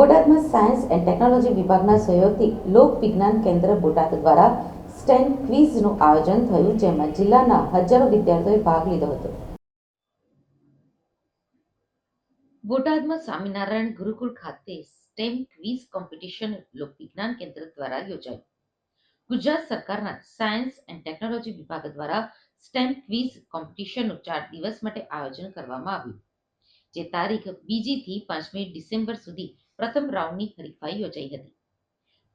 બોટાદમાં science and technology વિભાગના સહયોગથી લોક વિજ્ઞાન કેન્દ્ર બોટાદ દ્વારા સ્ટેમ ક્વિઝનું આયોજન થયું, જેમાં જિલ્લાના હજારો વિદ્યાર્થીઓએ ભાગ લીધો હતો. બોટાદમાં સ્વામિનારાયણ ગુરુકુળ ખાતે સ્ટેમ ક્વિઝ કોમ્પિટિશન લોક વિજ્ઞાન કેન્દ્ર દ્વારા યોજાયું. ગુજરાત સરકારના સાયન્સ એન્ડ ટેકનોલોજી વિભાગ દ્વારા સ્ટેમ ક્વિઝ કોમ્પિટિશનનું ચાર દિવસ માટે આયોજન કરવામાં આવ્યું, જે તારીખ બીજીથી પાંચમી ડિસેમ્બર સુધી પ્રથમ રાઉન્ડની હરીફાઈ યોજાઈ હતી.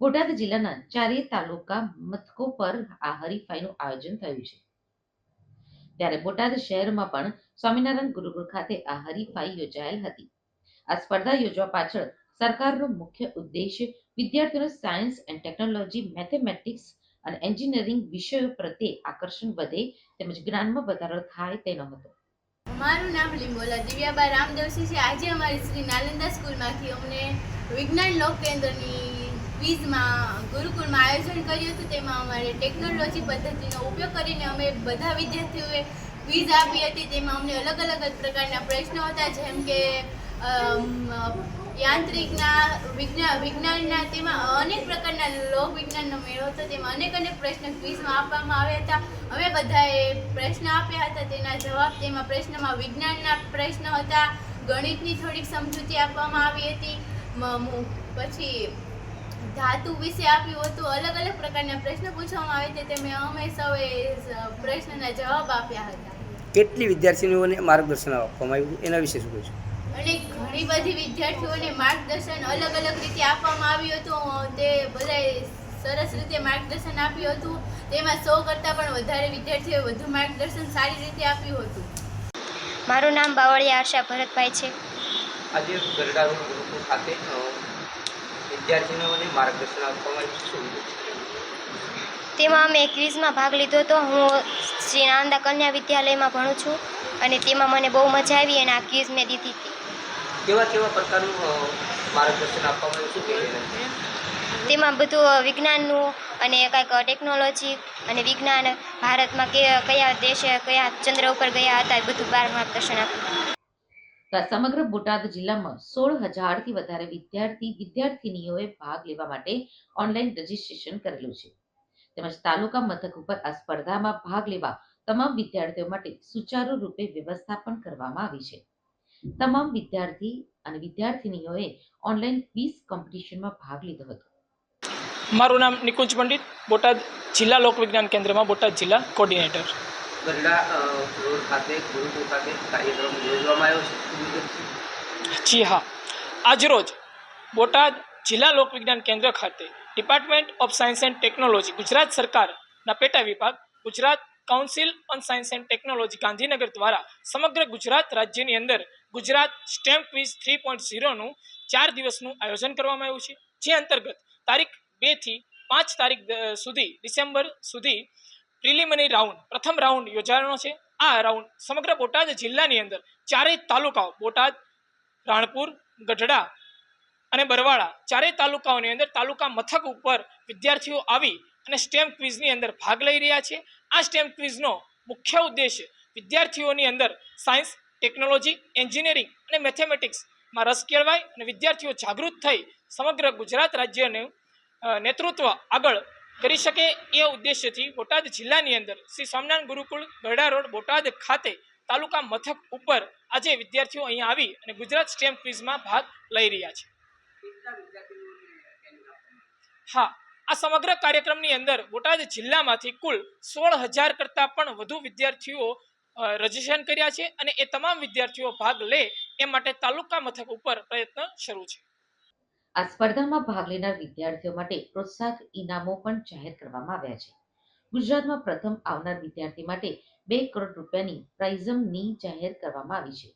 બોટાદ જિલ્લાના ચારેય તાલુકા મથકો પર આ હરીફાઈનું આયોજન થયું છે. ત્યારે બોટાદ શહેરમાં પણ સ્વામિનારાયણ ગુરુકુળ ખાતે આ હરીફાઈ યોજાયેલ હતી. આ સ્પર્ધા યોજવા પાછળ સરકારનો મુખ્ય ઉદ્દેશ વિદ્યાર્થીઓને સાયન્સ એન્ડ ટેકનોલોજી, મેથેમેટિક્સ અને એન્જિનિયરિંગ વિષયો પ્રત્યે આકર્ષણ વધે તેમજ જ્ઞાનમાં વધારો થાય તેનો હતો. મારું નામ લીંબોલા દિવ્યાબા રામદેવસી છે. આજે અમારી શ્રી નાલંદા સ્કૂલમાંથી અમને વિજ્ઞાન લોક કેન્દ્રની ક્વિઝમાં, ગુરુકુળમાં આયોજન કર્યું હતું. તેમાં અમારે ટેકનોલોજી પદ્ધતિનો ઉપયોગ કરીને અમે બધા વિદ્યાર્થીઓએ ક્વિઝ આપી હતી. તેમાં અમને અલગ અલગ પ્રકારના પ્રશ્નો હતા, જેમ કે યાંત્રિકના વિજ્ઞાન વિજ્ઞાનના તેમાં અનેક પ્રકારના લોક વિજ્ઞાનનો મેળો હતો. તેમાં અનેક અનેક પ્રશ્ન ક્વિઝમાં આપવામાં આવ્યા હતા. અમે બધાએ પ્રશ્ન આપ્યા હતા. તેના જવાબ તેમાં પ્રશ્નમાં વિજ્ઞાનના પ્રશ્ન હતા. ગણિતની થોડીક સમજૂતી આપવામાં આવી હતી. પછી ધાતુ વિશે આપ્યું હતું. અલગ અલગ પ્રકારના પ્રશ્નો પૂછવામાં આવે તે તેમે અમે સૌએ પ્રશ્નના જવાબ આપ્યા હતા. કેટલી વિદ્યાર્થીનીઓને માર્ગદર્શન આપવામાં આવ્યું? એના વિશે શું કહીશું અને ઘણી બધી વિદ્યાર્થીઓને માર્ગદર્શન અલગ અલગ રીતે આપવામાં આવ્યું હતું. તે બધાએ સરસ રીતે માર્ગદર્શન આપ્યું હતું. તેમાં સો કરતાં પણ વધારે વિદ્યાર્થીઓએ વધુ માર્ગદર્શન સારી રીતે આપ્યું હતું. મારું નામ બાવળિયા આશા ભરતભાઈ છે. આજે ગરડા રોડ ગુરુકુળ ખાતે વિદ્યાર્થીઓને માર્ગદર્શન આપવામાં શું તેમાં અમે ક્વિઝમાં ભાગ લીધો હતો. હું શ્રી નાનંદા કન્યા વિદ્યાલયમાં ભણું છું અને તેમાં મને બહુ મજા આવી અને આ ક્વિઝ મેં દીધી હતી. કેવા કેવા પ્રકારનું માર્ગદર્શન આપવામાં આવ્યું શું કહેવાય તેમાં બધું વિજ્ઞાનનું અને કાંઈક ટેકનોલોજી અને વિજ્ઞાન ભારતમાં કે કયા દેશે કયા ચંદ્ર ઉપર ગયા હતા એ બધું બાર માર્ગદર્શન આપ્યું. સમગ્ર બોટાદ જિલ્લામાં સોળ હજારથી વધારે વિદ્યાર્થી વિદ્યાર્થિનીઓએ ભાગ લેવા માટે ઓનલાઈન રજીસ્ટ્રેશન કરેલું છે. તેમજ તાલુકા મથક ઉપર આ સ્પર્ધામાં ભાગ લેવા તમામ વિદ્યાર્થીઓ માટે સુચારુ રૂપે વ્યવસ્થા પણ કરવામાં આવી છે. તમામ વિદ્યાર્થી અને વિદ્યાર્થિનીઓએ ઓનલાઈન ક્વિઝ કોમ્પિટિશનમાં ભાગ લીધો હતો. મારું નામ નિકુંજ પંડિત બોટાદ જિલ્લા લોકવિજ્ઞાન કેન્દ્રમાં બોટાદ જિલ્લા કોર્ડિનેટર ગરડા અ, રોડ ખાતે ગુરુકુળ ખાતે કાર્યક્રમ યોજવામાં આવ્યો છે. શું વિગત છે? જી હા. આજરોજ બોટાદ જિલ્લા લોકવિજ્ઞાન કેન્દ્ર ખાતે department of science and technology Gujarat સરકારના પેટા વિભાગ Gujarat council on science and technology Gandhinagar દ્વારા સમગ્ર ગુજરાત રાજ્યની અંદર Gujarat STEM quiz three point ઝીરોનું ચાર દિવસનું આયોજન કરવામાં આવ્યું છે. જે અંતર્ગત તારીખ બેથી પાંચ તારીખ સુધી, ડિસેમ્બર સુધી પ્રિલિમિનરી રાઉન્ડ, પ્રથમ રાઉન્ડ યોજાવાનો છે. આ રાઉન્ડ સમગ્ર બોટાદ જિલ્લાની અંદર ચારેય તાલુકાઓ, બોટાદ, રાણપુર, ગઢડા અને બરવાળા ચારેય તાલુકાઓની અંદર તાલુકા મથક ઉપર વિદ્યાર્થીઓ આવી અને સ્ટેમ્પ ક્વિઝની અંદર ભાગ લઈ રહ્યા છે. આ સ્ટેમ્પ ક્વિઝનો મુખ્ય ઉદ્દેશ વિદ્યાર્થીઓની અંદર સાયન્સ ટેકનોલોજી એન્જિનિયરિંગ અને મેથેમેટિક્સમાં રસ કેળવાય અને વિદ્યાર્થીઓ જાગૃત થઈ સમગ્ર ગુજરાત રાજ્યનું નેતૃત્વ આગળ કરી શકે એ ઉદ્દેશ્યથી બોટાદ જિલ્લાની અંદર શ્રી સ્વામિનારાયણ ગુરુકુળ ગરડા રોડ, બોટાદ ખાતે તાલુકા મથક ઉપર આજે વિદ્યાર્થીઓ અહીંયા આવી અને ગુજરાત સ્ટેમ ક્વિઝમાં ભાગ લઈ રહ્યા છે. હા, આ સમગ્ર કાર્યક્રમની અંદર બોટાદ જિલ્લામાંથી કુલ સોળ હજાર કરતાં પણ વધુ વિદ્યાર્થીઓ રજીસ્ટ્રેશન કર્યા છે અને એ તમામ વિદ્યાર્થીઓ ભાગ લે એ માટે તાલુકા મથક ઉપર પ્રયત્ન શરૂ છે. આ સ્પર્ધામાં ભાગ લેનાર વિદ્યાર્થીઓ માટે પ્રોત્સાહક ઇનામો પણ જાહેર કરવામાં આવ્યા છે. ગુજરાતમાં પ્રથમ આવનાર વિદ્યાર્થી માટે બે કરોડ રૂપિયાની પ્રાઇઝમની જાહેર કરવામાં આવી છે.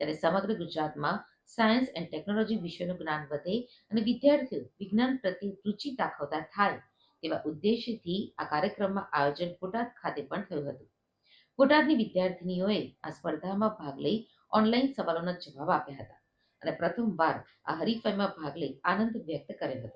ત્યારે સમગ્ર ગુજરાતમાં સાયન્સ એન્ડ ટેકનોલોજી વિષયનું જ્ઞાન વધે અને વિદ્યાર્થીઓ વિજ્ઞાન પ્રત્યે રુચિ દાખવતા થાય તેવા ઉદ્દેશ્યથી આ કાર્યક્રમમાં આયોજન બોટાદ ખાતે પણ થયું હતું. બોટાદની વિદ્યાર્થિનીઓએ આ સ્પર્ધામાં ભાગ લઈ ઓનલાઈન સવાલોના જવાબ આપ્યા હતા અને પ્રથમવાર આ હરીફાઈમાં ભાગ લઈ આનંદ વ્યક્ત કર્યો હતો.